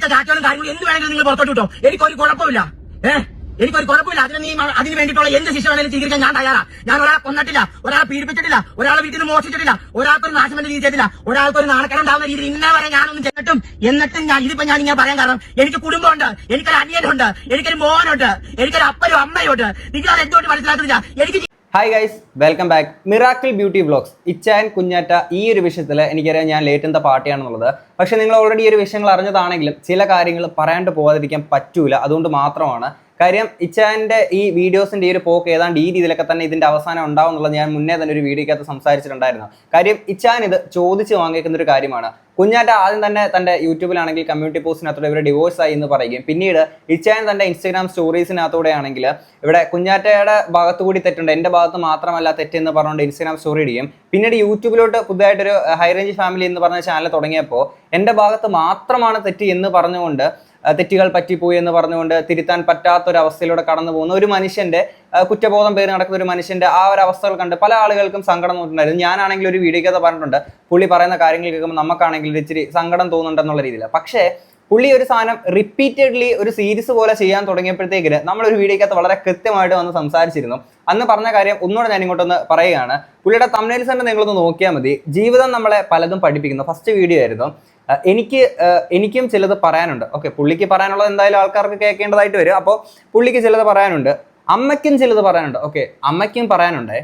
ചാറ്റുകളും കാര്യങ്ങളും എന്ത് വേണമെങ്കിലും നിങ്ങൾ പുറത്തോട്ട് വിട്ടോ. എനിക്കൊരു കുഴപ്പമില്ല. ഏഹ് എനിക്കൊരു കുഴപ്പമില്ല. അതിന് നീ അതിന് വേണ്ടിയിട്ടുള്ള എന്ത് ശിക്ഷ വേണമെങ്കിലും സ്വീകരിക്കാൻ ഞാൻ തയ്യാറാ. ഞാൻ ഒരാളെ കൊന്നിട്ടില്ല. ഒരാളെ പീഡിപ്പിച്ചിട്ടില്ല. ഒരാളെ വീട്ടിൽ നിന്ന് മോഷിച്ചിട്ടില്ല ഒരാൾക്കൊരു നാശമെന്ന് രീതി ചെയ്തിട്ടില്ല. ഒരാൾക്കൊരു നാണക്കരം ഉണ്ടാവുന്ന രീതിയിൽ ഇന്നേ വരെ ഞാനൊന്നും ചെയ്തിട്ടും എന്നിട്ടും ഞാൻ ഇതിപ്പോ ഞാൻ ഇങ്ങനെ പറയാൻ കാരണം എനിക്ക് കുടുംബമുണ്ട്. എനിക്കൊരു അനിയനുണ്ട്. എനിക്കൊരു മോനുണ്ട്. എനിക്കൊരു അപ്പനും അമ്മയുണ്ട്. നിങ്ങൾ അത് എന്തുകൊണ്ട് മനസ്സിലാക്കുന്നില്ല? എനിക്ക് hi guys welcome back miracle beauty blogs Ichan കുഞ്ഞാറ്റ ഈ ഒരു വിഷയത്തിൽ എനിക്കറിയാം ഞാൻ ലേറ്റ് എന്താ പാർട്ടിയാണെന്നുള്ളത് പക്ഷേ നിങ്ങൾ ഓൾറെഡി ഈ ഒരു വിഷയങ്ങൾ അറിഞ്ഞതാണെങ്കിലും ചില കാര്യങ്ങൾ പറയാണ്ട് പോകാതിരിക്കാൻ പറ്റൂല. അതുകൊണ്ട് മാത്രമാണ് കാര്യം ഇച്ചാന്റെ ഈ വീഡിയോസിന്റെ ഈ ഒരു പോക്ക് ഏതാണ്ട് ഈ രീതിയിലൊക്കെ തന്നെ ഇതിന്റെ അവസാനം ഉണ്ടാവും എന്നുള്ളത് ഞാൻ മുന്നേ തന്നെ ഒരു വീഡിയോക്കകത്ത് സംസാരിച്ചിട്ടുണ്ടായിരുന്നു. കാര്യം ഇച്ചാൻ ഇത് ചോദിച്ച് വാങ്ങിക്കുന്ന ഒരു കാര്യമാണ്. കുഞ്ഞാറ്റ ആദ്യം തന്നെ തന്റെ യൂട്യൂബിലാണെങ്കിൽ കമ്മ്യൂണിറ്റി പോസ്റ്റിനകത്തൂടെ ഇവർ ഡിവോഴ്സ് ആയി എന്ന് പറയുകയും പിന്നീട് ഇച്ചാൻ തന്റെ ഇൻസ്റ്റാഗ്രാം സ്റ്റോറീസിനകത്തൂടെ ആണെങ്കിൽ ഇവിടെ കുഞ്ഞാറ്റയുടെ ഭാഗത്ത് കൂടി തെറ്റുണ്ട്. എന്റെ ഭാഗത്ത് മാത്രമല്ല തെറ്റെന്ന് പറഞ്ഞുകൊണ്ട് ഇൻസ്റ്റാഗ്രാം സ്റ്റോറി ഇടുകയും പിന്നീട് യൂട്യൂബിലോട്ട് പുതുതായിട്ടൊരു ഹൈ റേഞ്ച് ഫാമിലി എന്ന് പറഞ്ഞ ചാനൽ തുടങ്ങിയപ്പോൾ എന്റെ ഭാഗത്ത് മാത്രമാണ് തെറ്റ് എന്ന് പറഞ്ഞുകൊണ്ട് തെറ്റുകൾ പറ്റിപ്പോയി എന്ന് പറഞ്ഞുകൊണ്ട് തിരുത്താൻ പറ്റാത്ത ഒരു അവസ്ഥയിലൂടെ കടന്നു പോകുന്ന ഒരു മനുഷ്യന്റെ കുറ്റബോധം പേര് നടക്കുന്ന ഒരു മനുഷ്യന്റെ ആ ഒരു അവസ്ഥകൾ കണ്ട് പല ആളുകൾക്കും സങ്കടം തോന്നുന്നുണ്ടായിരുന്നു. ഞാനാണെങ്കിൽ ഒരു വീഡിയോക്കകത്ത് പറഞ്ഞിട്ടുണ്ട്. പുള്ളി പറയുന്ന കാര്യങ്ങൾ കേൾക്കുമ്പോൾ നമുക്കാണെങ്കിൽ ഇച്ചിരി സങ്കടം തോന്നുന്നുണ്ടെന്നുള്ള രീതിയിൽ പക്ഷേ പുള്ളി ഒരു സാധനം റിപ്പീറ്റഡ്ലി ഒരു സീരീസ് പോലെ ചെയ്യാൻ തുടങ്ങിയപ്പോഴത്തേക്കിന് ഒരു വീഡിയോക്കകത്ത് വളരെ കൃത്യമായിട്ട് വന്ന് സംസാരിച്ചിരുന്നു. അന്ന് പറഞ്ഞ കാര്യം ഒന്നുകൂടെ ഞാൻ ഇങ്ങോട്ടൊന്ന് പറയുകയാണ്. പുള്ളിയുടെ തമിഴ്സ് തന്നെ നിങ്ങളൊന്ന് നോക്കിയാൽ മതി. ജീവിതം നമ്മളെ പലതും പഠിപ്പിക്കുന്നു. ഫസ്റ്റ് വീഡിയോ ആയിരുന്നു. എനിക്ക് എനിക്കും ചിലത് പറയാനുണ്ട്. ഓക്കെ പുള്ളിക്ക് പറയാനുള്ളത് എന്തായാലും ആൾക്കാർക്ക് കേൾക്കേണ്ടതായിട്ട് വരും. അപ്പോൾ പുള്ളിക്ക് ചിലത് പറയാനുണ്ട്. അമ്മയ്ക്കും ചിലത് പറയാനുണ്ട്. ഓക്കെ അമ്മയ്ക്കും പറയാനുണ്ടേ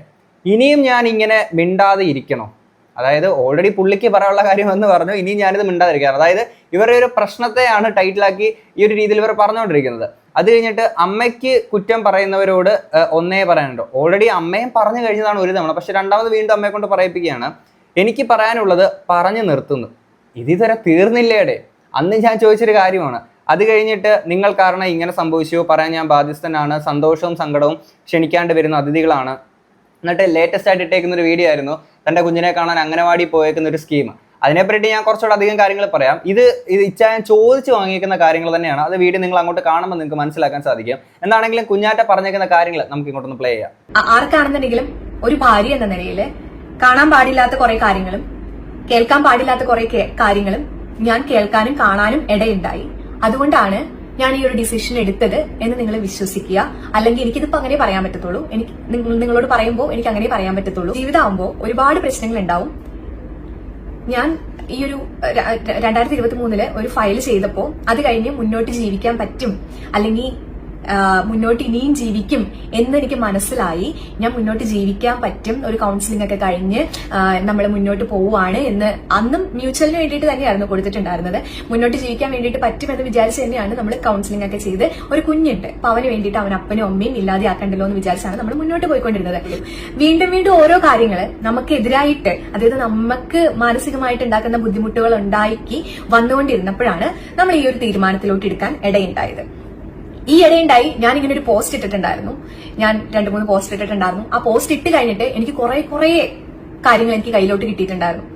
ഇനിയും ഞാൻ ഇങ്ങനെ മിണ്ടാതെ ഇരിക്കണോ? അതായത് ഓൾറെഡി പുള്ളിക്ക് പറയാനുള്ള കാര്യം എന്ന് പറഞ്ഞു ഇനിയും ഞാനിത് മിണ്ടാതിരിക്കുകയാണ്. അതായത് ഇവരുടെ ഒരു പ്രശ്നത്തെയാണ് ടൈറ്റിലാക്കി ഈ ഒരു രീതിയിൽ ഇവർ പറഞ്ഞുകൊണ്ടിരിക്കുന്നത്. അത് കഴിഞ്ഞിട്ട് അമ്മയ്ക്ക് കുറ്റം പറയുന്നവരോട് ഒന്നേ പറയാനുണ്ട്. ഓൾറെഡി അമ്മയും പറഞ്ഞു കഴിഞ്ഞതാണ് ഒരു തവണ. പക്ഷെ രണ്ടാമത് വീണ്ടും അമ്മയെ കൊണ്ട് പറയിപ്പിക്കുകയാണ്. എനിക്ക് പറയാനുള്ളത് പറഞ്ഞു നിർത്തുന്നു. ഇത് ഇതുവരെ തീർന്നില്ലേടെ അന്ന് ഞാൻ ചോദിച്ചൊരു കാര്യമാണ്. അത് കഴിഞ്ഞിട്ട് നിങ്ങൾ കാരണം ഇങ്ങനെ സംഭവിച്ചു പറയാൻ ഞാൻ ബാധ്യസ്ഥനാണ് സന്തോഷവും സങ്കടവും ക്ഷണിക്കാണ്ട് വരുന്ന അതിഥികളാണ്. എന്നിട്ട് ലേറ്റസ്റ്റ് ആയിട്ട് ഇട്ടേക്കുന്ന ഒരു വീഡിയോ ആയിരുന്നു തന്റെ കുഞ്ഞിനെ കാണാൻ അംഗനവാടി പോയേക്കുന്ന ഒരു സ്കീം അതിനെപ്പറ്റി ഞാൻ കുറച്ചുകൂടെ അധികം കാര്യങ്ങൾ പറയാം. ഇത് ഇത് ഇച്ചായൻ ചോദിച്ച് വാങ്ങിയിരിക്കുന്ന കാര്യങ്ങൾ തന്നെയാണ്. അത് വീഡിയോ നിങ്ങൾ അങ്ങോട്ട് കാണുമ്പോൾ നിങ്ങൾക്ക് മനസ്സിലാക്കാൻ സാധിക്കും. എന്താണെങ്കിലും കുഞ്ഞാറ്റ പറഞ്ഞേക്കുന്ന കാര്യങ്ങൾ നമുക്ക് ഇങ്ങോട്ടൊന്ന് പ്ലേ ചെയ്യാം. ആർക്കാണെന്നുണ്ടെങ്കിലും ഒരു ഭാര്യ എന്ന നിലയിൽ കാണാൻ പാടില്ലാത്ത കുറെ കാര്യങ്ങളും കേൾക്കാൻ പാടില്ലാത്ത കുറെ കാര്യങ്ങളും ഞാൻ കേൾക്കാനും കാണാനും ഇടയുണ്ടായി. അതുകൊണ്ടാണ് ഞാൻ ഈ ഒരു ഡിസിഷൻ എടുത്തത് എന്ന് നിങ്ങൾ വിശ്വസിക്കുക. അല്ലെങ്കിൽ എനിക്കിതിപ്പോ അങ്ങനെ പറയാൻ പറ്റത്തുള്ളൂ. എനിക്ക് നിങ്ങളോട് പറയുമ്പോൾ എനിക്ക് അങ്ങനെ പറയാൻ പറ്റത്തുള്ളൂ. ജീവിതമാകുമ്പോൾ ഒരുപാട് പ്രശ്നങ്ങൾ ഉണ്ടാവും. ഞാൻ ഈ ഒരു രണ്ടായിരത്തി ഇരുപത്തി മൂന്നിൽ ഒരു ഫയൽ ചെയ്തപ്പോൾ അത് കഴിഞ്ഞ് മുന്നോട്ട് ജീവിക്കാൻ പറ്റും. അല്ലെങ്കിൽ മുന്നോട്ട് ഇനിയും ജീവിക്കും എന്ന് എനിക്ക് മനസ്സിലായി. ഞാൻ മുന്നോട്ട് ജീവിക്കാൻ പറ്റും. ഒരു കൗൺസിലിംഗ് ഒക്കെ കഴിഞ്ഞ് നമ്മൾ മുന്നോട്ട് പോവുകയാണ് എന്ന് അന്നും മ്യൂച്വലിന് വേണ്ടിയിട്ട് തന്നെയായിരുന്നു കൊടുത്തിട്ടുണ്ടായിരുന്നത്. മുന്നോട്ട് ജീവിക്കാൻ വേണ്ടിയിട്ട് പറ്റുമെന്ന് വിചാരിച്ച് തന്നെയാണ് നമ്മൾ കൗൺസിലിംഗ് ഒക്കെ ചെയ്ത് ഒരു കുഞ്ഞുണ്ട്. അപ്പൊ അവന് വേണ്ടിയിട്ട് അവൻ അപ്പനും അമ്മയും ഇല്ലാതെയാക്കണ്ടല്ലോ എന്ന് വിചാരിച്ചാണ് നമ്മൾ മുന്നോട്ട് പോയിക്കൊണ്ടിരുന്നത്. വീണ്ടും വീണ്ടും ഓരോ കാര്യങ്ങൾ നമുക്കെതിരായിട്ട് അതായത് നമുക്ക് മാനസികമായിട്ട് ഉണ്ടാക്കുന്ന ബുദ്ധിമുട്ടുകൾ ഉണ്ടാക്കി വന്നുകൊണ്ടിരുന്നപ്പോഴാണ് നമ്മൾ ഈ ഒരു തീരുമാനത്തിലോട്ട് എടുക്കാൻ ഇടയുണ്ടായത്. ഈ ഇടയുണ്ടായി ഞാൻ ഇങ്ങനെ ഒരു പോസ്റ്റ് ഇട്ടിട്ടുണ്ടായിരുന്നു. ഞാൻ രണ്ട് മൂന്ന് പോസ്റ്റ് ഇട്ടിട്ടുണ്ടായിരുന്നു. ആ പോസ്റ്റ് ഇട്ട് കഴിഞ്ഞിട്ട് എനിക്ക് കുറെ കുറെ കാര്യങ്ങൾ എനിക്ക് കയ്യിലോട്ട് കിട്ടിയിട്ടുണ്ടായിരുന്നു.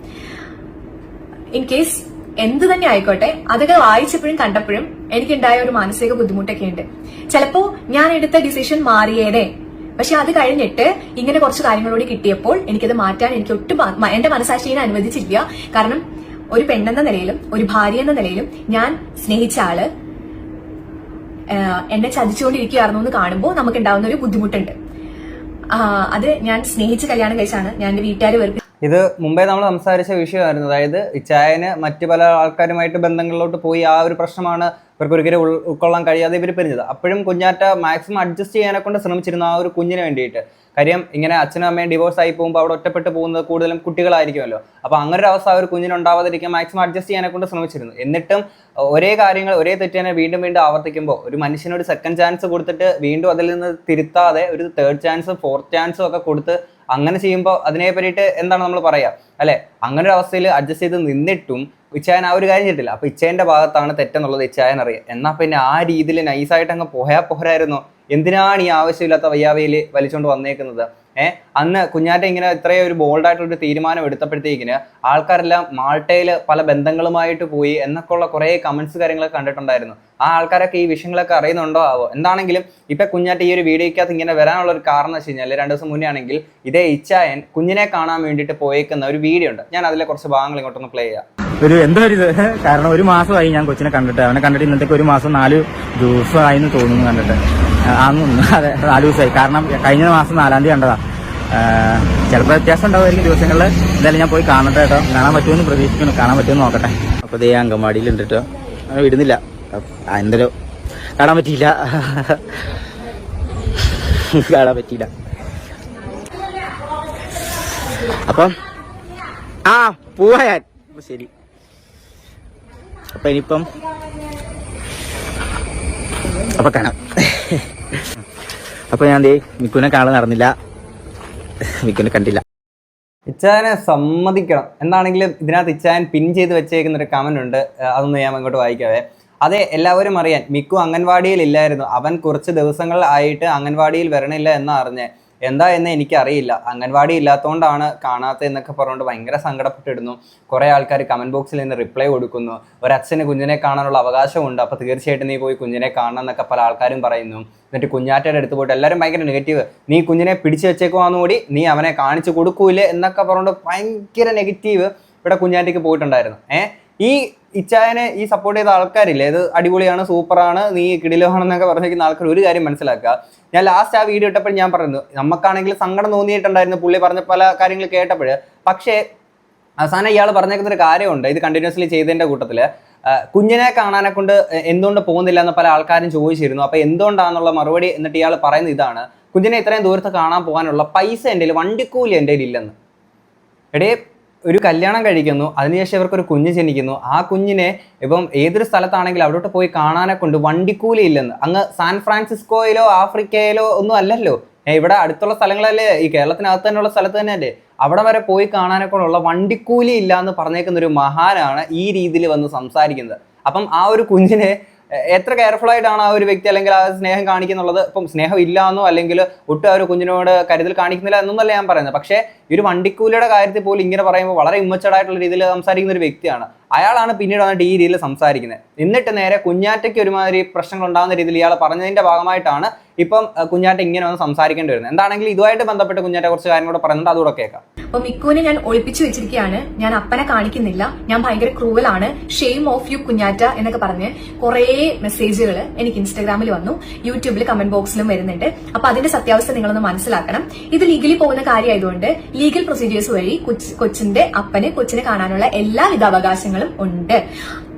ഇൻ കേസ് എന്ത് തന്നെ ആയിക്കോട്ടെ അതൊക്കെ വായിച്ചപ്പോഴും കണ്ടപ്പോഴും എനിക്കുണ്ടായ ഒരു മാനസിക ബുദ്ധിമുട്ടൊക്കെ ഉണ്ട് ചിലപ്പോ ഞാൻ എടുത്ത ഡിസിഷൻ മാറിയേനെ. പക്ഷെ അത് കഴിഞ്ഞിട്ട് ഇങ്ങനെ കുറച്ച് കാര്യങ്ങളോട് കിട്ടിയപ്പോൾ എനിക്കത് മാറ്റാൻ എനിക്ക് ഒട്ടും എന്റെ മനസാക്ഷിയെ അനുവദിച്ചില്ല. കാരണം ഒരു പെണ്ണെന്ന നിലയിലും ഒരു ഭാര്യ എന്ന നിലയിലും ഞാൻ സ്നേഹിച്ച ആൾ എന്നെ ചതിച്ചുകൊണ്ടിരിക്കുകയായിരുന്നു എന്ന് കാണുമ്പോൾ നമുക്ക് ഉണ്ടാവുന്ന ഒരു ബുദ്ധിമുട്ടുണ്ട്. അത് ഞാൻ സ്നേഹിച്ച് കല്യാണം കഴിച്ചാണ്. ഞാൻ എന്റെ വീട്ടുകാർ വെറുതെ ഇത് മുമ്പേ നമ്മൾ സംസാരിച്ച വിഷയമായിരുന്നു. അതായത് ഇച്ചായന് മറ്റു പല ആൾക്കാരുമായിട്ട് ബന്ധങ്ങളിലോട്ട് പോയി ആ ഒരു പ്രശ്നമാണ് ഇവർക്ക് ഒരിക്കലും ഉൾ- ഉൾക്കൊള്ളാൻ കഴിയാതെ ഇവർ പിരിഞ്ഞത്. അപ്പോഴും കുഞ്ഞാറ്റ മാക്സിമം അഡ്ജസ്റ്റ് ചെയ്യാനെ കൊണ്ട് ശ്രമിച്ചിരുന്നു ആ ഒരു കുഞ്ഞിന് വേണ്ടിയിട്ട്. കാര്യം ഇങ്ങനെ അച്ഛനും അമ്മയും ഡിവോഴ്സ് ആയി പോകുമ്പോൾ അവിടെ ഒറ്റപ്പെട്ട് പോകുന്നത് കൂടുതലും കുട്ടികളായിരിക്കുമല്ലോ. അപ്പോൾ അങ്ങനെ ഒരു അവസ്ഥ ഒരു കുഞ്ഞിന് ഉണ്ടാവാതിരിക്കാൻ മാക്സിമം അഡ്ജസ്റ്റ് ചെയ്യാനെ കൊണ്ട് ശ്രമിച്ചിരുന്നു. എന്നിട്ടും ഒരേ കാര്യങ്ങൾ ഒരേ തെറ്റ് തന്നെ വീണ്ടും വീണ്ടും ആവർത്തിക്കുമ്പോൾ ഒരു മനുഷ്യന് ഒരു സെക്കൻഡ് ചാൻസ് കൊടുത്തിട്ട് വീണ്ടും അതിൽ നിന്ന് തിരുത്താതെ ഒരു തേർഡ് ചാൻസ് ഫോർത്ത് ചാൻസും ഒക്കെ കൊടുത്ത് അങ്ങനെ ചെയ്യുമ്പോൾ അതിനെ പറ്റിയിട്ട് എന്താണ് നമ്മൾ പറയുക അല്ലെ? അങ്ങനെ ഒരു അവസ്ഥയിൽ അഡ്ജസ്റ്റ് ചെയ്ത് നിന്നിട്ടും ഇച്ചായൻ ആ ഒരു കാര്യം ചെയ്തിട്ടില്ല. അപ്പൊ ഇച്ചായന്റെ ഭാഗത്താണ് തെറ്റെന്നുള്ളത് ഇച്ചായൻ അറിയാം. എന്നാൽ പിന്നെ ആ രീതിയിൽ നൈസായിട്ട് അങ്ങ് പോയാ പോരായിരുന്നോ. എന്തിനാണ് ഈ ആവശ്യമില്ലാത്ത വയ്യാവയിൽ വലിച്ചുകൊണ്ട് വന്നേക്കുന്നത്? ഏഹ് അന്ന് കുഞ്ഞാറ്റ ഇങ്ങനെ ഇത്രയും ഒരു ബോൾഡായിട്ടുള്ള ഒരു തീരുമാനം എടുത്തപ്പോഴത്തേക്കിന് ആൾക്കാരെല്ലാം മാൾട്ടയിൽ പല ബന്ധങ്ങളുമായിട്ട് പോയി എന്നൊക്കെ ഉള്ള കുറേ കമന്റ്സ് കാര്യങ്ങളൊക്കെ കണ്ടിട്ടുണ്ടായിരുന്നു. ആ ആൾക്കാരൊക്കെ ഈ വിഷയങ്ങളൊക്കെ അറിയുന്നുണ്ടോ? ആവോ? എന്താണെങ്കിലും ഇപ്പൊ കുഞ്ഞാറ്റ ഈ ഒരു വീഡിയോയ്ക്കകത്ത് ഇങ്ങനെ വരാനുള്ള ഒരു കാരണം എന്ന് വെച്ച് കഴിഞ്ഞാൽ രണ്ട് ദിവസം മുന്നേ ആണെങ്കിൽ ഇതേ ഇച്ചായൻ കുഞ്ഞിനെ കാണാൻ വേണ്ടിയിട്ട് പോയേക്കുന്ന ഒരു വീഡിയോ ഉണ്ട്. ഞാൻ അതിലെ കുറച്ച് ഭാഗങ്ങൾ ഇങ്ങോട്ടൊന്ന് പ്ലേ ചെയ്യാം. ഒരു എന്താ ഒരു കാരണം ഒരു മാസമായി ഞാൻ കൊച്ചിനെ കണ്ടിട്ട്. അവനെ കണ്ടിട്ട് ഇന്നത്തേക്ക് ഒരു മാസം നാല് ദിവസമായി എന്ന് തോന്നുന്നു കണ്ടിട്ട്. ആന്നു അതെ നാല് ദിവസമായി കാരണം കഴിഞ്ഞ മാസം നാലാം തീയതി കണ്ടതാ. ചിലപ്പോൾ വ്യത്യാസം ഉണ്ടാവുമായിരിക്കും ദിവസങ്ങളിൽ. എന്തായാലും ഞാൻ പോയി കാണട്ടെ കേട്ടോ. കാണാൻ പറ്റുമെന്ന് പ്രതീക്ഷിക്കുന്നു. കാണാൻ പറ്റുമെന്ന് നോക്കട്ടെ. അപ്പോൾ ദേ അങ്കമാടിയിലുണ്ട് കേട്ടോ. വിടുന്നില്ല. ആ, എന്തായാലും കാണാൻ പറ്റിയില്ല. കാണാൻ പറ്റിയില്ല. അപ്പം ആ പോവാ ഞാൻ. അപ്പൊ ശരി. അപ്പൊ ഇനിയിപ്പം അപ്പൊ കാണാം. അപ്പൊ ഞാൻ ദേ മിക്കുനെ കാണാൻ നടന്നില്ല. മിക്കുനെ കണ്ടില്ല. ഇച്ചാനെ സമ്മതിക്കണം. എന്താണെങ്കിലും ഇതിനകത്ത് ഇച്ചാൻ പിൻ ചെയ്ത് വെച്ചേക്കുന്ന ഒരു കമന്റ് ഉണ്ട്. അതൊന്ന് ഞാൻ അങ്ങോട്ട് വായിക്കാവേ. അതെ എല്ലാവരും അറിയാൻ മിക്കു അംഗൻവാടിയിൽ ഇല്ലായിരുന്നു. അവൻ കുറച്ച് ദിവസങ്ങളായിട്ട് അംഗൻവാടിയിൽ വരണില്ല എന്ന് അറിഞ്ഞ്. എന്താ എന്ന് എനിക്കറിയില്ല. അംഗൻവാടി ഇല്ലാത്തതുകൊണ്ടാണ് കാണാത്ത എന്നൊക്കെ പറഞ്ഞുകൊണ്ട് ഭയങ്കര സങ്കടപ്പെട്ടിടുന്നു. കുറേ ആൾക്കാർ കമന്റ് ബോക്സിൽ നിന്ന് റിപ്ലൈ കൊടുക്കുന്നു. ഒരച്ഛന് കുഞ്ഞിനെ കാണാനുള്ള അവകാശമുണ്ട്. അപ്പോൾ തീർച്ചയായിട്ടും നീ പോയി കുഞ്ഞിനെ കാണണം എന്നൊക്കെ പല ആൾക്കാരും പറയുന്നു. എന്നിട്ട് കുഞ്ഞാറ്റയുടെ അടുത്ത് പോയിട്ട് എല്ലാവരും ഭയങ്കര നെഗറ്റീവ് നീ കുഞ്ഞിനെ പിടിച്ചു വെച്ചേക്കുവാന്നുകൂടി നീ അവനെ കാണിച്ചു കൊടുക്കൂലേ എന്നൊക്കെ പറഞ്ഞുകൊണ്ട് ഭയങ്കര നെഗറ്റീവ് ഇവിടെ കുഞ്ഞാറ്റയ്ക്ക് പോയിട്ടുണ്ടായിരുന്നു. ഏഹ് ഈ ഇച്ചായനെ ഈ സപ്പോർട്ട് ചെയ്ത ആൾക്കാരില്ലേ? ഇത് അടിപൊളിയാണ് സൂപ്പറാണ് നീ കിടിലമാണെന്നൊക്കെ പറഞ്ഞിരിക്കുന്ന ആൾക്കാർ ഒരു കാര്യം മനസ്സിലാക്കുക. ഞാൻ ലാസ്റ്റ് ആ വീഡിയോ ഇട്ടപ്പോൾ ഞാൻ പറഞ്ഞു നമുക്കാണെങ്കിൽ സങ്കടം തോന്നിയിട്ടുണ്ടായിരുന്നു പുള്ളി പറഞ്ഞ പല കാര്യങ്ങൾ കേട്ടപ്പോൾ. പക്ഷേ അവസാനം ഇയാൾ പറഞ്ഞേക്കുന്ന ഒരു കാര്യമുണ്ട് ഇത് കണ്ടിന്യൂസ്ലി ചെയ്തതിന്റെ കൂട്ടത്തിൽ കുഞ്ഞിനെ കാണാനെ കൊണ്ട് എന്തുകൊണ്ട് പോകുന്നില്ല എന്ന് പല ആൾക്കാരും ചോദിച്ചിരുന്നു. അപ്പൊ എന്തുകൊണ്ടാണെന്നുള്ള മറുപടി എന്നിട്ട് ഇയാൾ പറയുന്നത് ഇതാണ് കുഞ്ഞിനെ ഇത്രയും ദൂരത്ത് കാണാൻ പോകാനുള്ള പൈസ എന്റെ വണ്ടിക്കൂലി എന്റെ ഇല്ലെന്ന്. എടേ ഒരു കല്യാണം കഴിക്കുന്നു അതിനുശേഷം ഇവർക്ക് ഒരു കുഞ്ഞ് ജനിക്കുന്നു. ആ കുഞ്ഞിനെ ഇപ്പം ഏതൊരു സ്ഥലത്താണെങ്കിലും അവിടോട്ട് പോയി കാണാനെ കൊണ്ട് വണ്ടിക്കൂലി ഇല്ലെന്ന്. അങ്ങ് സാൻ ഫ്രാൻസിസ്കോയിലോ ആഫ്രിക്കയിലോ ഒന്നും അല്ലല്ലോ. ഇവിടെ അടുത്തുള്ള സ്ഥലങ്ങളല്ലേ? ഈ കേരളത്തിനകത്ത് തന്നെയുള്ള സ്ഥലത്ത് തന്നെ അല്ലേ അവിടെ വരെ പോയി കാണാനെ കൊണ്ടുള്ള വണ്ടിക്കൂലി ഇല്ല എന്ന് പറഞ്ഞേക്കുന്ന ഒരു മഹാനാണ് ഈ രീതിയിൽ വന്ന് സംസാരിക്കുന്നത്. അപ്പം ആ ഒരു കുഞ്ഞിനെ എത്ര കെയർഫുൾ ആയിട്ടാണ് ആ ഒരു വ്യക്തി അല്ലെങ്കിൽ ആ സ്നേഹം കാണിക്കുന്നുള്ളത്? ഇപ്പം സ്നേഹം ഇല്ലാന്നോ അല്ലെങ്കിൽ ഒട്ടും ആ ഒരു കുഞ്ഞിനോട് കരുതൽ കാണിക്കുന്നില്ല എന്നൊന്നല്ല ഞാൻ പറയുന്നത്. പക്ഷേ ഈ ഒരു വണ്ടിക്കൂലിയുടെ കാര്യത്തിൽ പോലും ഇങ്ങനെ പറയുമ്പോൾ വളരെ ഇമ്മച്ചഡ് ആയിട്ടുള്ള രീതിയിൽ സംസാരിക്കുന്ന ഒരു വ്യക്തിയാണ്. അയാളാണ് പിന്നീട് വന്നിട്ട് ഈ രീതിയിൽ സംസാരിക്കുന്നത്. എന്നിട്ട് നേരെ കുഞ്ഞാറ്റയ്ക്ക് ഒരുമാതിരി പ്രശ്നങ്ങൾ ഉണ്ടാകുന്ന രീതിയിൽ ഇയാൾ പറഞ്ഞതിന്റെ ഭാഗമായിട്ടാണ് ഇപ്പം കുഞ്ഞാട്ട ഇങ്ങനെ ഒന്ന് സംസാരിക്കേണ്ടി വരുന്നത് എന്താണെങ്കിലും ഇതുമായിട്ട് ബന്ധപ്പെട്ട് കുഞ്ഞാറ്റ കുറച്ച് കാര്യം കൂടെ പറയുന്നുണ്ട് അതുകൂടെ കേൾക്കാം. അപ്പൊ മിക്കുവിനെ ഞാൻ ഒളിപ്പിച്ചു വെച്ചിരിക്കുകയാണ്. ഞാൻ അപ്പനെ കാണിക്കുന്നില്ല. ഞാൻ ഭയങ്കര ക്രൂവൽ ആണ് ഷെയിം ഓഫ് യു കുഞ്ഞാറ്റ എന്നൊക്കെ പറഞ്ഞ് കുറേ മെസ്സേജുകൾ എനിക്ക് ഇൻസ്റ്റാഗ്രാമിൽ വന്നു. യൂട്യൂബിൽ കമന്റ് ബോക്സിലും വരുന്നുണ്ട്. അപ്പൊ അതിന്റെ സത്യാവസ്ഥ നിങ്ങളൊന്ന് മനസ്സിലാക്കണം. ഇത് ലീഗലി പോകുന്ന കാര്യമായതുകൊണ്ട് ലീഗൽ പ്രൊസീജിയേഴ്സ് വഴി കൊച്ചിന്റെ അപ്പന് കൊച്ചിനെ കാണാനുള്ള എല്ലാവിധ അവകാശങ്ങളും ഉണ്ട്.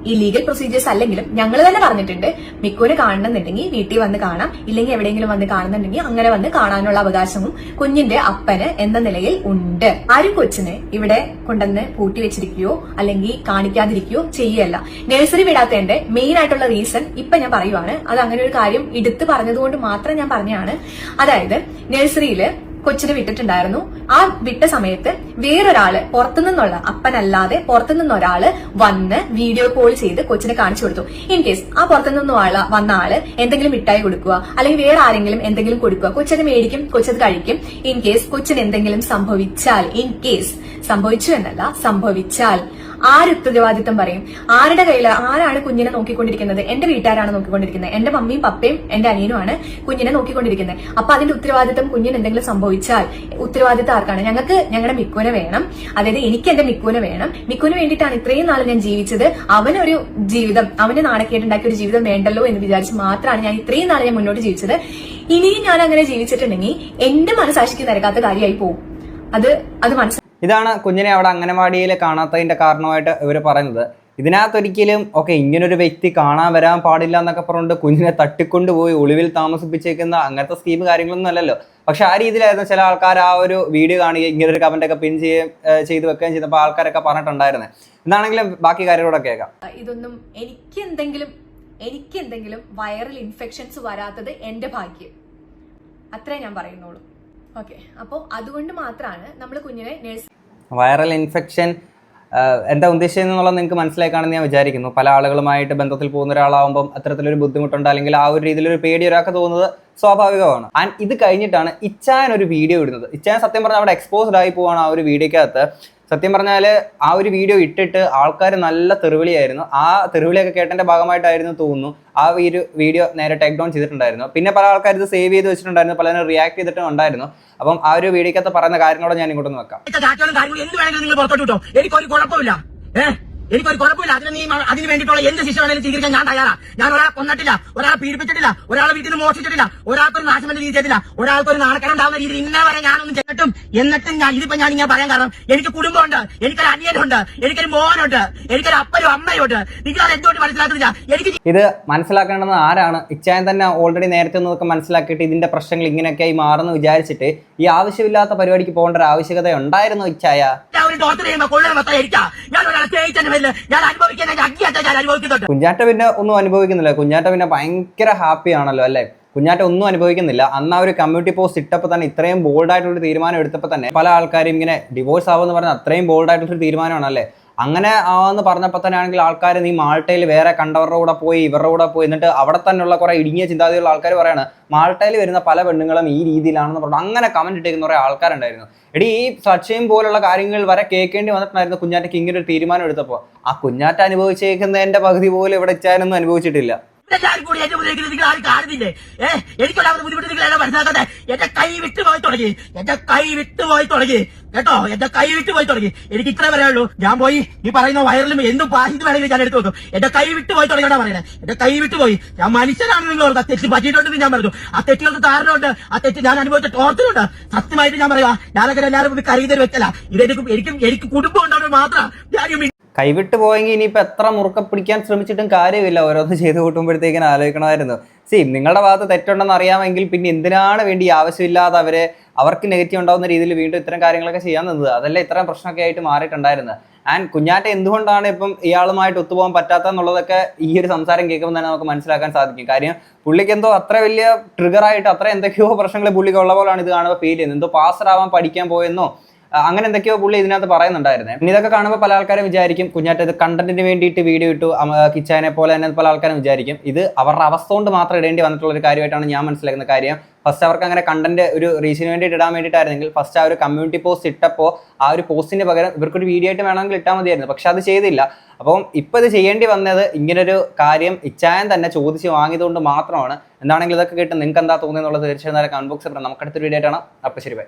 ഈ ലീഗൽ പ്രൊസീജിയേഴ്സ് അല്ലെങ്കിലും ഞങ്ങൾ തന്നെ പറഞ്ഞിട്ടുണ്ട്. മിക്കുവിനെ കാണണമെന്നുണ്ടെങ്കിൽ വീട്ടിൽ വന്ന് കാണാം. ഇല്ലെങ്കിൽ എവിടെയെങ്കിലും വന്ന് കാണുന്നുണ്ടെങ്കിൽ അങ്ങനെ വന്ന് കാണാനുള്ള അവകാശവും കുഞ്ഞിന്റെ അപ്പന് എന്ന നിലയിൽ ഉണ്ട്. ആരും കൊച്ചിനെ ഇവിടെ കൊണ്ടുവന്ന് പൂട്ടി വെച്ചിരിക്കുകയോ അല്ലെങ്കിൽ കാണിക്കാതിരിക്കുകയോ ചെയ്യല്ല. നഴ്സറി വിടാത്തതിന്റെ മെയിൻ ആയിട്ടുള്ള റീസൺ ഇപ്പൊ ഞാൻ പറയുവാണ്. അത് അങ്ങനെ ഒരു കാര്യം എടുത്തു പറഞ്ഞതുകൊണ്ട് മാത്രം ഞാൻ പറഞ്ഞതാണ്. അതായത് നഴ്സറിയിൽ കൊച്ചിനെ വിട്ടിട്ടുണ്ടായിരുന്നു. ആ വിട്ട സമയത്ത് വേറൊരാൾ പുറത്തുനിന്നുള്ള അപ്പനല്ലാതെ പുറത്തുനിന്ന് ഒരാൾ വന്ന് വീഡിയോ കോൾ ചെയ്ത് കൊച്ചിനെ കാണിച്ചു കൊടുത്തു. ഇൻ കേസ് ആ പുറത്തുനിന്ന് വന്ന ആൾ എന്തെങ്കിലും മിഠായി കൊടുക്കുക അല്ലെങ്കിൽ വേറെ ആരെങ്കിലും എന്തെങ്കിലും കൊടുക്കുക കൊച്ചത് മേടിക്കും കൊച്ചത് കഴിക്കും. ഇൻ കേസ് കൊച്ചിന് എന്തെങ്കിലും സംഭവിച്ചാൽ ഇൻ കേസ് സംഭവിച്ചു എന്നല്ല സംഭവിച്ചാൽ ആര് ഉത്തരവാദിത്തം പറയും? ആരുടെ കയ്യിൽ ആരാണ് കുഞ്ഞിനെ നോക്കിക്കൊണ്ടിരിക്കുന്നത്? എന്റെ വീട്ടുകാരാണ് നോക്കിക്കൊണ്ടിരിക്കുന്നത്. എന്റെ മമ്മിയും പപ്പയും എന്റെ അനിയനുമാണ് കുഞ്ഞിനെ നോക്കിക്കൊണ്ടിരിക്കുന്നത്. അപ്പൊ അതിന്റെ ഉത്തരവാദിത്തം കുഞ്ഞിന് എന്തെങ്കിലും സംഭവിച്ചാൽ ഉത്തരവാദിത്തം ആർക്കാണ്? ഞങ്ങൾക്ക് ഞങ്ങളുടെ മിക്കുവിനെ വേണം. അതായത് എനിക്ക് എന്റെ മിക്കുവിനെ വേണം. മിക്കുവിന് വേണ്ടിയിട്ടാണ് ഇത്രയും നാൾ ഞാൻ ജീവിച്ചത്. അവനൊരു ജീവിതം അവന് നാണക്കേട്ടുണ്ടാക്കിയ ഒരു ജീവിതം വേണ്ടല്ലോ എന്ന് വിചാരിച്ച് മാത്രമാണ് ഞാൻ ഇത്രയും നാൾ ഞാൻ മുന്നോട്ട് ജീവിച്ചത്. ഇനിയും ഞാൻ അങ്ങനെ ജീവിച്ചിട്ടുണ്ടെങ്കിൽ എന്റെ മനസാക്ഷിക്ക് നിരക്കാത്ത കാര്യമായി പോകും അത് അത് മനസ്സിലാക്കി ഇതാണ് കുഞ്ഞിനെ അവിടെ അംഗനവാടിയിൽ കാണാത്തതിന്റെ കാരണമായിട്ട് ഇവർ പറയുന്നത്. ഇതിനകത്തൊരിക്കലും ഓക്കെ ഇങ്ങനൊരു വ്യക്തി കാണാൻ വരാൻ പാടില്ല എന്നൊക്കെ പറഞ്ഞുകൊണ്ട് കുഞ്ഞിനെ തട്ടിക്കൊണ്ടുപോയി ഒളിവിൽ താമസിപ്പിച്ചേക്കുന്ന അങ്ങനത്തെ സ്കീം കാര്യങ്ങളൊന്നും അല്ലല്ലോ. പക്ഷെ ആ രീതിയിലായിരുന്നു ചില ആൾക്കാർ ആ ഒരു വീഡിയോ കാണുകയും ഇങ്ങനെ ഒരു കമന്റ് ഒക്കെ പിൻ ചെയ്യുകയും ചെയ്തു വെക്കുകയും ചെയ്തപ്പോൾ ആൾക്കാരൊക്കെ പറഞ്ഞിട്ടുണ്ടായിരുന്നത് എന്താണെങ്കിലും ബാക്കി കാര്യങ്ങളോടെ കേൾക്കാം. ഇതൊന്നും എനിക്ക് എന്തെങ്കിലും എനിക്ക് എന്തെങ്കിലും വൈറൽ ഇൻഫെക്ഷൻസ് വരാത്തത് എന്റെ ഭാഗ്യം. അത്രേ ഞാൻ പറയുന്നുള്ളൂ. ഓക്കെ. അപ്പോൾ അതുകൊണ്ട് മാത്രമാണ് നമ്മൾ കുഞ്ഞിനെ നേഴ്സ് വൈറൽ ഇൻഫെക്ഷൻ എന്താ ഉദ്ദേശിച്ചത് എന്നുള്ളത് നിങ്ങൾക്ക് മനസ്സിലാക്കാണെന്ന് ഞാൻ വിചാരിക്കുന്നു. പല ആളുകളുമായിട്ട് ബന്ധത്തിൽ പോകുന്ന ഒരാളാവുമ്പം അത്തരത്തിലൊരു ബുദ്ധിമുട്ടുണ്ട് അല്ലെങ്കിൽ ആ ഒരു രീതിയിലൊരു പേടി ഒരാൾക്ക് തോന്നുന്നത് സ്വാഭാവികമാണ്. ആൻഡ് ഇത് കഴിഞ്ഞിട്ടാണ് ഇച്ചാൻ ഒരു വീഡിയോ ഇടുന്നത്. ഇച്ചാൻ സത്യം പറഞ്ഞാൽ അവിടെ എക്സ്പോസ്ഡ് ആയി പോവാണ് ആ ഒരു വീഡിയോക്കകത്ത് സത്യം പറഞ്ഞാൽ ആ ഒരു വീഡിയോ ഇട്ടിട്ട് ആൾക്കാർ നല്ല തെറിവിളിയായിരുന്നു. ആ തെറിവിളിയൊക്കെ കേട്ടതിന്റെ ഭാഗമായിട്ടായിരുന്നു തോന്നുന്നു. ആ ഒരു വീഡിയോ നേരെ ടേക്ക് ഡൗൺ ചെയ്തിട്ടുണ്ടായിരുന്നു. പിന്നെ പല ആൾക്കാർ ഇത് സേവ് ചെയ്ത് വെച്ചിട്ടുണ്ടായിരുന്നു. പലരും റിയാക്ട് ചെയ്തിട്ടും ഉണ്ടായിരുന്നു. അപ്പം ആ ഒരു വീഡിയോക്കകത്ത് പറയുന്ന കാര്യങ്ങളോട് ഞാൻ ഇങ്ങോട്ടൊന്ന് വെക്കാം. എനിക്കൊരു കുഴപ്പമില്ല. ഏഹ് എനിക്കൊരു കുഴപ്പമില്ല. അതിന് നീ അതിന് വേണ്ടിയിട്ടുള്ള എന്ത് ശിക്ഷ വേണേലും സ്വീകരിക്കാൻ ഞാൻ തയ്യാറാ. ഞാൻ ഒരാളെ കൊന്നിട്ടില്ല. ഒരാളെ പീഡിപ്പിച്ചിട്ടില്ല. ഒരാളെ വീട്ടിൽ നിന്ന് മോഷിച്ചിട്ടില്ല ഒരാൾക്കൊരു നാശമെന്ന് ചെയ്തിട്ടില്ല ഒരാൾക്കൊരു നാണക്കരം ഉണ്ടാവുന്ന രീതിയിൽ ഇന്നേ വരെ ഞാനൊന്നും ചെയ്തിട്ടും എന്നിട്ടും ഞാൻ ഇതിപ്പോ ഞാൻ ഇങ്ങനെ പറയാൻ കാരണം എനിക്ക് കുടുംബമുണ്ട്. എനിക്കൊരു അനിയനുണ്ട്. എനിക്കൊരു മോനുണ്ട്. എനിക്കൊരു അപ്പനും അമ്മയുണ്ട്. നിങ്ങൾ അത് എന്തുകൊണ്ട് മനസ്സിലാക്കുന്നില്ല? എനിക്ക് ഇത് മനസ്സിലാക്കേണ്ടത് ആരാണ്? ഇച്ചായൻ തന്നെ ഓൾറെഡി നേരത്തെ ഒന്നൊക്കെ മനസ്സിലാക്കിയിട്ട് ഇതിന്റെ പ്രശ്നങ്ങൾ ഇങ്ങനെയൊക്കെയായി മാറുന്നു വിചാരിച്ചിട്ട് ഈ ആവശ്യമില്ലാത്ത പരിപാടിക്ക് പോകേണ്ട ഒരു ആവശ്യകത ഉണ്ടായിരുന്നു ഇച്ഛായ ഞാൻ ഒരു ടോർച്ചർ ചെയ്യുമ്പോൾ കൊള്ളുന്ന മൊത്തം എനിക്കാ. ഞാൻ ഒരാളെ അനുഭവിക്കുന്നുണ്ട്. കുഞ്ഞാറ്റ പിന്നെ ഒന്നും അനുഭവിക്കുന്നില്ല. കുഞ്ഞാറ്റ പിന്നെ ഭയങ്കര ഹാപ്പി ആണല്ലോ അല്ലേ? കുഞ്ഞാറ്റ ഒന്നും അനുഭവിക്കുന്നില്ല. അന്ന് ആ ഒരു കമ്മ്യൂണിറ്റി പോസ്റ്റ് ഇട്ടപ്പോൾ തന്നെ ഇത്രയും ബോൾഡ് ആയിട്ടുള്ള തീരുമാനം എടുത്തപ്പോൾ തന്നെ പല ആൾക്കാരും ഇങ്ങനെ ഡിവോഴ്സ് ആവുമെന്ന് പറഞ്ഞാൽ അത്രയും ബോൾഡ് ആയിട്ടുള്ള തീരുമാനമാണ് അല്ലേ? അങ്ങനെ ആന്ന് പറഞ്ഞപ്പോൾ തന്നെ ആണെങ്കിൽ ആൾക്കാർ നീ മാൾട്ടയിൽ വേറെ കണ്ടവരുടെ കൂടെ പോയി ഇവരുടെ കൂടെ പോയി എന്നിട്ട് അവിടെ തന്നെയുള്ള കുറേ ഇടുങ്ങിയ ചിന്താഗതിയുള്ള ആൾക്കാർ പറയാണ് മാൾട്ടയിൽ വരുന്ന പല പെണ്ണുങ്ങളും ഈ രീതിയിലാണെന്ന് പറഞ്ഞു അങ്ങനെ കമന്റ് ഇട്ടേക്കുന്ന കുറെ ആൾക്കാരുണ്ടായിരുന്നു. എടി ഈ സച്ചയും പോലുള്ള കാര്യങ്ങൾ വരെ കേൾക്കേണ്ടി വന്നിട്ടുണ്ടായിരുന്നു കുഞ്ഞാറ്റയ്ക്ക് ഇങ്ങനെ ഒരു തീരുമാനം എടുത്തപ്പോൾ. ആ കുഞ്ഞാറ്റ അനുഭവിച്ചേക്കുന്നതിന്റെ പകുതി പോലും ഇവിടെ ഇച്ചാനൊന്നും അനുഭവിച്ചിട്ടില്ല. എല്ലാവരും കൂടി എന്റെ ഉപദ്രവിക്കുന്നത് നിങ്ങൾ ആരും കാണുന്നില്ലേ? ഏ എനിക്കുണ്ടാവുന്ന ബുദ്ധിമുട്ട് നിങ്ങൾ എന്നെ മനസ്സിലാക്കാതെ എന്റെ കൈ വിട്ടു പോയി തുടങ്ങി. എന്റെ കൈ വിട്ടു പോയി തുടങ്ങി. കേട്ടോ? എന്റെ കൈ വിട്ടു പോയി തുടങ്ങി. എനിക്ക് ഇത്ര പറയാനുള്ളൂ. ഞാൻ പോയി ഈ പറയുന്ന വയറിലും എന്തും പാഹിത് വേണമെങ്കിലും ഞാൻ എടുത്തു നോക്കും എന്റെ കൈ വിട്ടു പോയി തുടങ്ങിയാണ് പറയുന്നത് എന്റെ കൈ വിട്ടു പോയി. ഞാൻ മനുഷ്യനാണ് നിങ്ങൾ. ആ തെറ്റ് പറ്റിയിട്ടുണ്ടെന്ന് ഞാൻ പറഞ്ഞു. ആ തെറ്റുകൾക്ക് കാരണമുണ്ട് ആ തെറ്റ് ഞാൻ അനുഭവിച്ച ടോർച്ചറുണ്ട് സത്യമായിട്ട് ഞാൻ പറയാ ഞാനൊക്കെ എല്ലാവരും കരുതൽ വെച്ചല്ല ഇതെനിക്ക് എനിക്കും എനിക്ക് കുടുംബം ഉണ്ടാവുന്നത് മാത്രം ഞാൻ കൈവിട്ട് പോയെങ്കിൽ ഇനിയിപ്പോൾ എത്ര മുറുക്ക പിടിക്കാൻ ശ്രമിച്ചിട്ടും കാര്യമില്ല. ഓരോന്ന് ചെയ്ത് കൂട്ടുമ്പോഴത്തേക്കിന് ആലോചിക്കണമായിരുന്നു. സി നിങ്ങളുടെ ഭാഗത്ത് തെറ്റുണ്ടെന്ന് അറിയാമെങ്കിൽ പിന്നെ എന്തിനാണ് വേണ്ടി ആവശ്യമില്ലാതെ അവരെ അവർക്ക് നെഗറ്റീവ് ഉണ്ടാകുന്ന രീതിയിൽ വീണ്ടും ഇത്തരം കാര്യങ്ങളൊക്കെ ചെയ്യാൻ നിന്നത്? അതല്ലേ ഇത്രയും പ്രശ്നമൊക്കെ ആയിട്ട് മാറിയിട്ടുണ്ടായിരുന്നത്. ആൻഡ് കുഞ്ഞാറ്റ എന്തുകൊണ്ടാണ് ഇപ്പം ഇയാളുമായിട്ട് ഒത്തുപോകാൻ പറ്റാത്ത എന്നുള്ളതൊക്കെ ഈ ഒരു സംസാരം കേൾക്കുമ്പോൾ തന്നെ നമുക്ക് മനസ്സിലാക്കാൻ സാധിക്കും. കാര്യം പുള്ളിക്ക് എന്തോ അത്ര വലിയ ട്രിഗറായിട്ട് അത്ര എന്തൊക്കെയോ പ്രശ്നങ്ങൾ പുള്ളിക്ക് ഉള്ള പോലെയാണ് ഇത് കാണുമ്പോൾ ഫീൽ ചെയ്യുന്നത്. എന്തോ ആവാൻ പഠിക്കാൻ പോയെന്നോ അങ്ങനെ എന്തൊക്കെയോ പുള്ളി ഇതിനകത്ത് പറയുന്നുണ്ടായിരുന്നേ. ഇതൊക്കെ കാണുമ്പോൾ പല ആൾക്കാരും വിചാരിക്കും കുഞ്ഞാറ്റ ഇത് കണ്ടന്റിന് വേണ്ടിയിട്ട് വീഡിയോ ഇട്ടു കിച്ചാനെ പോലെ തന്നെ പല ആൾക്കാരും വിചാരിക്കും. ഇത് അവരുടെ അവസ്ഥ കൊണ്ട് മാത്രം ഇടേണ്ടി വന്നിട്ടുള്ള ഒരു കാര്യമായിട്ടാണ് ഞാൻ മനസ്സിലാക്കുന്ന കാര്യം. ഫസ്റ്റ് അവർക്ക് അങ്ങനെ കണ്ടന്റ് ഒരു റീച്ചിന് വേണ്ടിയിട്ട് ഇടാൻ വേണ്ടിയിട്ടായിരുന്നെങ്കിൽ ഫസ്റ്റ് ആ ഒരു കമ്മ്യൂണിറ്റി പോസ്റ്റ് ഇട്ടപ്പോൾ ആ ഒരു പോസ്റ്റിന് പകരം ഇവർക്കൊരു വീഡിയോ ആയിട്ട് വേണമെങ്കിൽ ഇട്ടാൽ മതിയായിരുന്നു. പക്ഷെ അത് ചെയ്തില്ല. അപ്പം ഇപ്പം ഇത് ചെയ്യേണ്ടി വന്നത് ഇങ്ങനൊരു കാര്യം ഇച്ചായൻ തന്നെ ചോദിച്ച് വാങ്ങിയതുകൊണ്ട് മാത്രമാണ്. എന്താണെങ്കിൽ ഇതൊക്കെ കേട്ട്. നിങ്ങൾക്ക് എന്താ തോന്നിയെന്നുള്ളത് തീർച്ചയായും കമന്റ് ബോക്സിൽ വീഡിയോ ആയിട്ടാണ് അപ്പോൾ ശരി ബൈ